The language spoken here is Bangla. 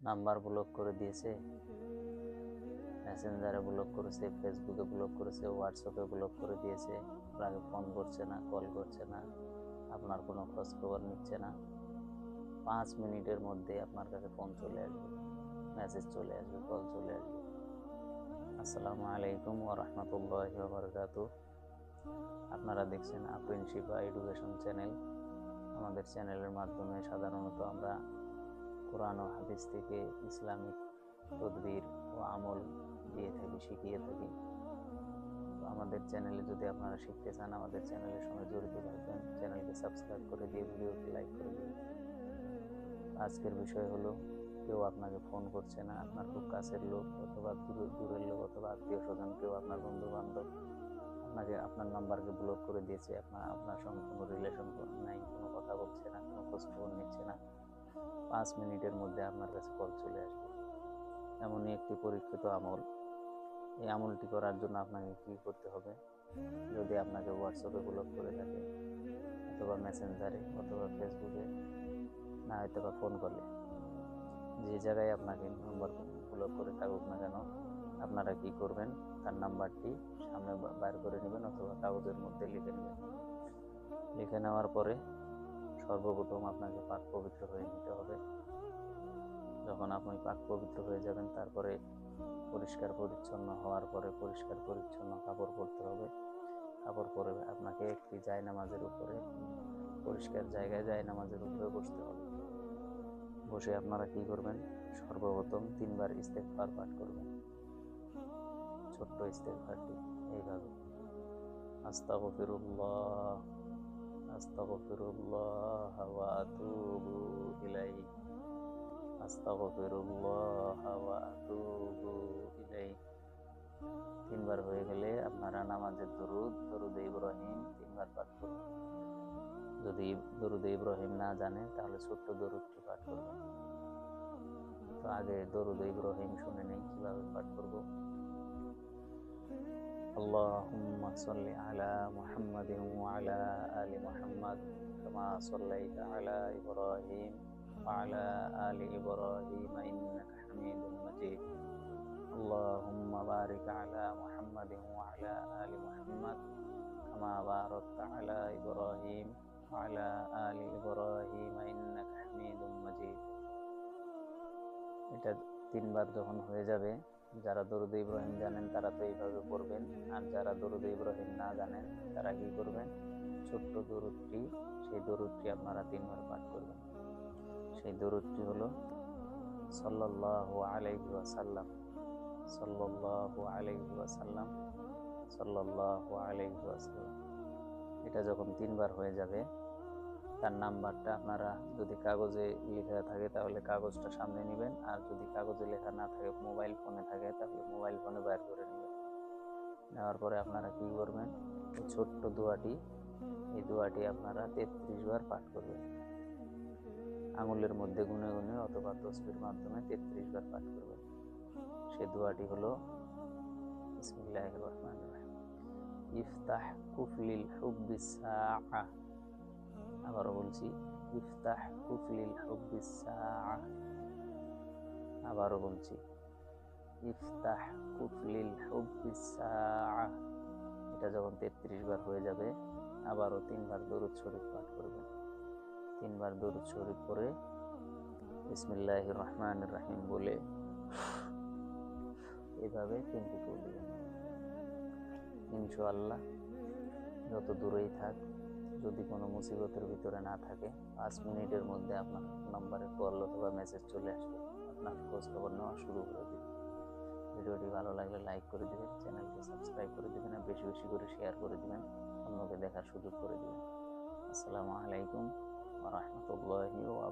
নাম্বার ব্লক করে দিয়েছে। মেসেঞ্জারে ব্লক করেছে ফেসবুকে ব্লক করেছে হোয়াটসঅ্যাপে ব্লক করে দিয়েছে। আপনাকে ফোন করছে না কল করছে না। আপনার কোনো খোঁজ খবর নিচ্ছে না। পাঁচ মিনিটের মধ্যে আপনার কাছে ফোন চলে আসবে। মেসেজ চলে আসবে কল চলে আসবে। আসসালামু আলাইকুম ওয়া রাহমাতুল্লাহি বারাকাতু আপনারা দেখছেন আপ্রিনশিপা এডুকেশন চ্যানেল। আমাদের চ্যানেলের মাধ্যমে সাধারণত আমরা কোরআন ও হাদিস থেকে ইসলামিক তদবির ও আমল দিয়ে থাকি, শিখিয়ে থাকি। আমাদের চ্যানেলে যদি আপনারা শিখতে চান, আমাদের চ্যানেলের সঙ্গে জড়িত থাকবেন। চ্যানেলকে সাবস্ক্রাইব করে দিয়ে ভিডিওটি লাইক করে দিন। আজকের বিষয় হলো, কেউ আপনাকে ফোন করছে না, আপনার খুব কাছের লোক অথবা দূরের দূরের লোক অথবা আত্মীয় স্বজন, কেউ আপনার বন্ধু বান্ধব আপনাকে, আপনার নাম্বারকে ব্লক করে দিয়েছে, আপনার আপনার সঙ্গে কোনো রিলেশন নাই, কোনো কথা বলছে না, কোনো খোঁজ খবর নিচ্ছে না। পাঁচ মিনিটের মধ্যে আপনার কাছে কল চলে আসবে। এমনই একটি পরীক্ষিত আমল। এই আমলটি করার জন্য আপনাকে কি করতে হবে? যদি আপনাকে হোয়াটসঅ্যাপে ব্লক করে থাকে, অথবা মেসেঞ্জারে অথবা ফেসবুকে না হয়তো বা ফোন করলে। যে জায়গায় আপনাকে নাম্বার ব্লক করে থাকুক না কেন, আপনারা কি করবেন? তার নাম্বারটি সামনে বা- বাইর করে নেবেন, অথবা কাগজের মধ্যে লিখে নেবেন। লিখে নেওয়ার পরে সর্বপ্রথম আপনাকে পাক পবিত্র হয়ে নিতে হবে। যখন আপনি পাক পবিত্র হয়ে যাবেন, তারপরে পরিষ্কার পরিচ্ছন্ন হওয়ার পরে পরিষ্কার পরিচ্ছন্ন কাপড় পরতে হবে। কাপড় পরে আপনাকে একটি জায়নামাজের উপরে, পরিষ্কার জায়গায় জায়নামাজের উপরে বসতে হবে। বসে আপনারা কি করবেন? সর্বপ্রথম তিনবার ইস্তেগফার পাঠ করবেন। ছোট্ট ইস্তেগফারটি এইভাবে। আস্তাগফিরুল্লাহ। আস্তাগফিরুল্লাহ ওয়া আতুবু ইলাইহি আস্তাগফিরুল্লাহ ওয়া আতুবু ইলাইহি তিনবার হয়ে গেলে আপনারা নামাজের দরুদ দরুদ ইব্রাহিম তিনবার পাঠ করুন। যদি দরুদ ইব্রাহিম না জানে তাহলে ছোট্ট দরুদটি পাঠ করবেন। তো আগে দরুদ ইব্রাহিম শুনে নেই, কীভাবে পাঠ করব? اللهم صل على محمد وعلى آل محمد كما صليت على إبراهيم وعلى آل إبراهيم إنك حميد مجيد اللهم بارك على محمد وعلى آل محمد كما باركت على إبراهيم وعلى آل إبراهيم إنك حميد مجيد এটা তিনবার যখন হয়ে যাবে যারা দরুদ ইব্রাহিম জানেন, তারা তো এইভাবে পড়বেন। আর যারা দরুদ ইব্রাহিম না জানেন, তারা কি করবেন? ছোট্ট দরুদটি, সেই দরুদটি আপনারা তিনবার পাঠ করবেন। সেই দরুদটি হলো, সাল্লাল্লাহু আলাইহি ওয়াসাল্লাম। সাল্লাল্লাহু আলাইহি ওয়াসাল্লাম, সাল্লাল্লাহু আলাইহি ওয়াসাল্লাম। এটা যখন তিনবার হয়ে যাবে তার নাম্বারটা আপনারা যদি কাগজে লেখা থাকে তাহলে কাগজটা সামনে নেবেন। আর যদি কাগজে লেখা না থাকে, মোবাইল ফোনে থাকে, তাহলে মোবাইল ফোনে বাইর করে নেবেন। নেওয়ার পরে আপনারা কি করবেন? ছোট্ট দোয়াটি, এই দোয়াটি আপনারা তেত্রিশ বার পাঠ করবেন। আঙুলের মধ্যে গুনে গুনে অথবা তসবির মাধ্যমে তেত্রিশ বার পাঠ করবেন। সে দোয়াটি হলো বিসমিল্লাহির রহমানির রহিম। ইফতাহ কুফলিল হুব্বিস আবারও বলছি, ইফতাহ কুফলিল আবারও বলছি, ইফতাহ কুফলিল এটা যখন তেত্রিশ বার হয়ে যাবে, আবারও তিনবার দরুদ শরীফ পাঠ করবেন। তিনবার দরুদ শরীফ পরে বিসমিল্লাহির রহমান রাহিম বলে এভাবে তিনটি ফুল দিবেন ইনশাআল্লাহ, যত দূরেই থাক যদি কোনো মুসিবতের ভিতরে না থাকে, পাঁচ মিনিটের মধ্যে আপনার নম্বরে কল অথবা মেসেজ চলে আসবে। আপনার খোঁজ খবর নেওয়া শুরু করে দিবে। ভিডিওটি ভালো লাগলে লাইক করে দেবেন, চ্যানেলটি সাবস্ক্রাইব করে দেবেন আর বেশি বেশি করে শেয়ার করে দিবেন। অন্যকে দেখার সুযোগ করে দেবেন। আসসালামু আলাইকুম ওয়া রাহমাতুল্লাহি ওয়া